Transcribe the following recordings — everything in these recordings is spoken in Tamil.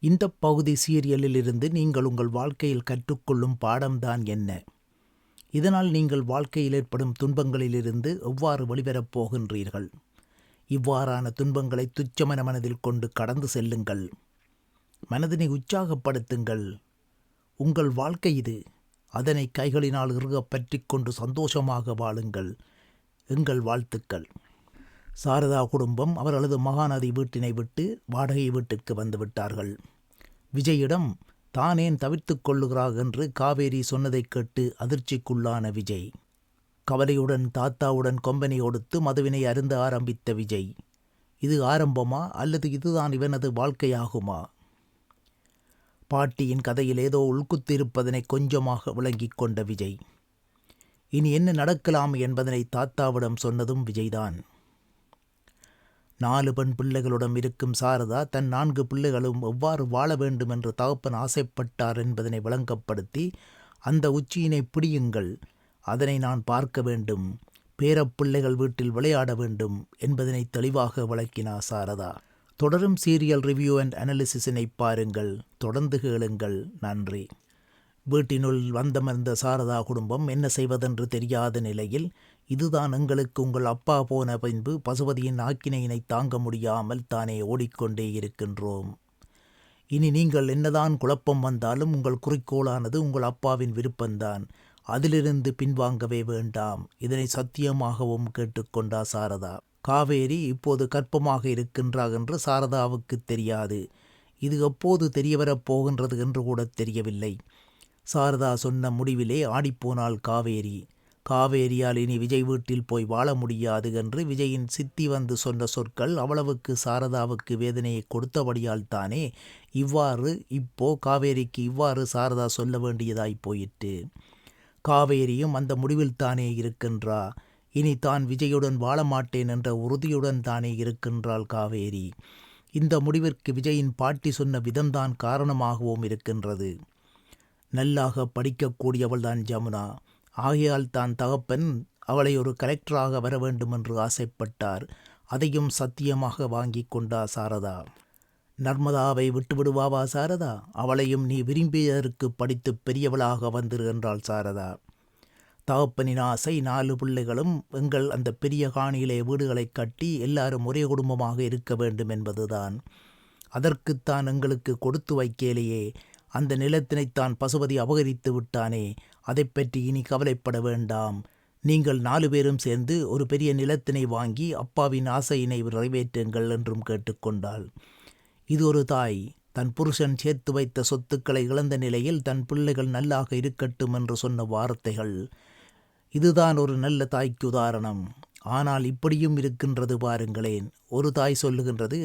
இந்த பகுதி சீரியலிலிருந்து நீங்கள் உங்கள் வாழ்க்கையில் கற்றுக்கொள்ளும் பாடம்தான் என்ன? இதனால் நீங்கள் வாழ்க்கையில் ஏற்படும் துன்பங்களிலிருந்து எவ்வாறு வெளிவரப் போகின்றீர்கள்? இவ்வாறான துன்பங்களை துச்சமன மனதில் கொண்டு கடந்து செல்லுங்கள். மனதினை உற்சாகப்படுத்துங்கள். உங்கள் வாழ்க்கை இது. அதனை கைகளினால் இறுகப் பற்றி கொண்டு சந்தோஷமாக வாழுங்கள். எங்கள் வாழ்த்துக்கள். சாரதா குடும்பம் அவர்களது மகாநதி வீட்டினை விட்டு வாடகை வீட்டிற்கு வந்துவிட்டார்கள் விஜயிடம் தானேன் தவிர்த்துக் கொள்ளுகிறாள் என்று காவேரி சொன்னதைக் கேட்டு அதிர்ச்சிக்குள்ளான விஜய். கவலையுடன் தாத்தாவுடன் கொம்பனை ஒடுத்து மதுவினை அருந்த ஆரம்பித்த விஜய் இது ஆரம்பமா அல்லது இதுதான் இவனது வாழ்க்கையாகுமா? பாட்டியின் கதையில் ஏதோ உள்குத்திருப்பதனை கொஞ்சமாக விளங்கிக் கொண்ட விஜய் இனி என்ன நடக்கலாம் என்பதனை தாத்தாவிடம் சொன்னதும் விஜய்தான். நாலு பெண் பிள்ளைகளுடன் இருக்கும் சாரதா தன் நான்கு பிள்ளைகளும் எவ்வாறு வாழ வேண்டும் என்று தகப்பன் ஆசைப்பட்டார் என்பதனை விளங்கப்படுத்தி அந்த உச்சியினை பிடியுங்கள். அதனை நான் பார்க்க வேண்டும். பேரப்பிள்ளைகள் வீட்டில் விளையாட வேண்டும் என்பதனை தெளிவாக விளக்கினார் சாரதா. தொடரும் சீரியல் ரிவ்யூ அண்ட் அனாலிசிஸினை பாருங்கள். தொடர்ந்து கேளுங்கள். நன்றி. வீட்டினுள் வந்தமர்ந்த சாரதா குடும்பம் என்ன செய்வதென்று தெரியாத நிலையில் இதுதான் எங்களுக்கு உங்கள் அப்பா போன பின்பு பசுபதியின் ஆக்கினையினை தாங்க முடியாமல் தானே ஓடிக்கொண்டே இருக்கின்றோம். இனி நீங்கள் என்னதான் குழப்பம் வந்தாலும் உங்கள் குறிக்கோளானது உங்கள் அப்பாவின் விருப்பம்தான். அதிலிருந்து பின்வாங்கவே வேண்டாம். இதனை சத்தியமாகவும் கேட்டுக்கொண்டா சாரதா. காவேரி இப்போது கற்பமாக இருக்கின்றார் என்று சாரதாவுக்கு தெரியாது. இது எப்போது தெரியவரப் போகின்றது என்று கூட தெரியவில்லை. சாரதா சொன்ன முடிவிலே ஆடிப்போனாள் காவேரி. காவேரியால் இனி விஜய் வீட்டில் போய் வாழ முடியாது என்று விஜயின் சித்தி வந்து சொன்ன சொற்கள் அவ்வளவுக்கு சாரதாவுக்கு வேதனையை கொடுத்தபடியால் தானே இவ்வாறு இப்போ காவேரிக்கு இவ்வாறு சாரதா சொல்ல வேண்டியதாய் போயிற்று. காவேரியும் அந்த முடிவில் தானே இருக்கின்றா? இனி தான் விஜயுடன் வாழ மாட்டேன் என்ற உறுதியுடன் தானே இருக்கின்றாள் காவேரி. இந்த முடிவிற்கு விஜயின் பாட்டி சொன்ன விதம்தான் காரணமாகவும் இருக்கின்றது. நல்லாக படிக்கக்கூடியவள்தான் ஜமுனா. ஆகையால் தான் தகப்பன் அவளை ஒரு கலெக்டராக வர வேண்டும் என்று ஆசைப்பட்டார். அதையும் சத்தியமாக வாங்கி கொண்டா சாரதா. நர்மதாவை விட்டுவிடுவாவா சாரதா? அவளையும் நீ விரும்பியதற்கு படித்து பெரியவளாக வந்திரு என்றாள் சாரதா. தகப்பனின் ஆசை நாலு பிள்ளைகளும் எங்கள் அந்த பெரிய காணியிலே வீடுகளை கட்டி எல்லாரும் ஒரே குடும்பமாக இருக்க வேண்டும் என்பதுதான். அதற்குத்தான் எங்களுக்கு கொடுத்து வைக்கலையே. அந்த நிலத்தினைத்தான் பசுபதி அபகரித்து விட்டானே அதை பற்றி இனி கவலைப்பட வேண்டாம். நீங்கள் நாலு பேரும் சேர்ந்து ஒரு பெரிய நிலத்தினை வாங்கி அப்பாவின் ஆசையினை நிறைவேற்றுங்கள் என்றும் கேட்டுக்கொண்டாள் இது ஒரு தாய். தன் புருஷன் சேர்த்து வைத்த சொத்துக்களை இழந்த நிலையில் தன் பிள்ளைகள் நல்லாக இருக்கட்டும் என்று சொன்ன வார்த்தைகள். இதுதான் ஒரு நல்ல தாய்க்கு உதாரணம். ஆனால் இப்படியும் இருக்கின்றது பாருங்களேன். ஒரு தாய் சொல்லுகின்றது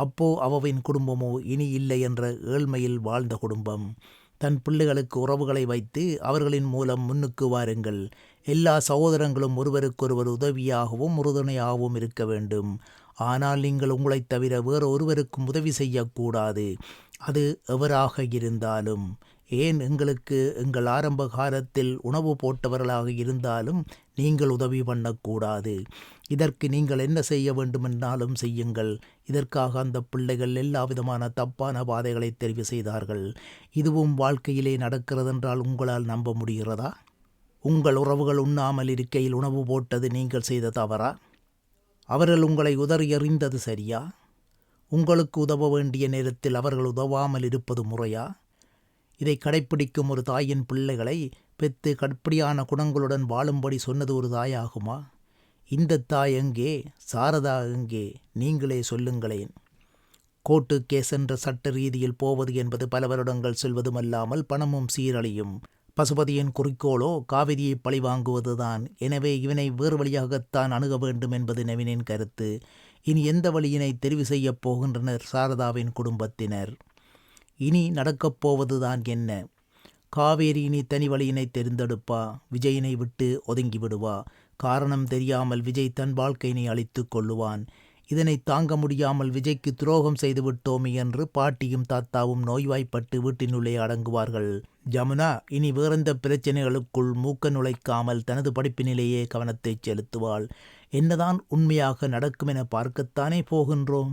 அப்போ அவவின் குடும்பமோ இனி இல்லை என்ற ஏழ்மையில் வாழ்ந்த குடும்பம். தன் பிள்ளைகளுக்கு உறவுகளை வைத்து அவர்களின் மூலம் முன்னுக்கு வாருங்கள். எல்லா சகோதரங்களும் ஒருவருக்கொருவர் உதவியாகவும் உறுதுணையாகவும் இருக்க வேண்டும். ஆனால் நீங்கள் உங்களைத் தவிர வேறு ஒருவருக்கும் உதவி செய்யக்கூடாது. அது எவராக இருந்தாலும். ஏன் எங்களுக்கு எங்கள் ஆரம்ப காலத்தில் உணவு போட்டவர்களாக இருந்தாலும் நீங்கள் உதவி பண்ணக்கூடாது. இதற்கு நீங்கள் என்ன செய்ய வேண்டுமென்றாலும் செய்யுங்கள். இதற்காக அந்த பிள்ளைகள் எல்லா விதமான தப்பான பாதைகளை தெரிவு செய்தார்கள். இதுவும் வாழ்க்கையிலே நடக்கிறதென்றால் உங்களால் நம்ப முடிகிறதா? உங்கள் உறவுகள் உண்ணாமல் இருக்கையில் உணவு போட்டது நீங்கள் செய்த தவறா? அவர்கள் உங்களை உதறி எறிந்தது சரியா? உங்களுக்கு உதவ வேண்டிய நேரத்தில் அவர்கள் உதவாமல் இருப்பது முறையா? இதை கடைப்பிடிக்கும் ஒரு தாயின் பிள்ளைகளை பெத்து கட்படியான குணங்களுடன் வாழும்படி சொன்னது ஒரு தாயாகுமா? இந்த தாய் எங்கே? சாரதா எங்கே? நீங்களே சொல்லுங்களேன். கோட்டுக்கே கேஸ் என்ற சட்ட ரீதியில் போவது என்பது பல வருடங்கள் செல்வதுமல்லாமல் பணமும் சீரழியும். பசுபதியின் குறிக்கோளோ காவிரியை பழிவாங்குவதுதான் எனவே இவனை வேறு வழியாகத்தான் அணுக வேண்டும் என்பது நவீனின் கருத்து. இனி எந்த வழியினை தெரிவு செய்யப் போகின்றனர் சாரதாவின் குடும்பத்தினர்? இனி நடக்கப் போவதுதான் என்ன? காவேரி இனி தனி வழியினை தெரிந்தெடுப்பா. விஜயினை விட்டு ஒதுங்கி விடுவா. காரணம் தெரியாமல் விஜய் தன் வாழ்க்கையினை அழித்துக் கொள்ளுவான். இதனை தாங்க முடியாமல் விஜய்க்கு துரோகம் செய்து விட்டோமே என்று பாட்டியும் தாத்தாவும் நோய்வாய்ப்பட்டு வீட்டினுள்ளே அடங்குவார்கள். ஜமுனா இனி வேறெந்த பிரச்சனைகளுக்குள் மூக்க நுழைக்காமல் தனது படிப்பினிலேயே கவனத்தை செலுத்துவாள். என்னதான் உண்மையாக நடக்கும் என பார்க்கத்தானே போகின்றோம்?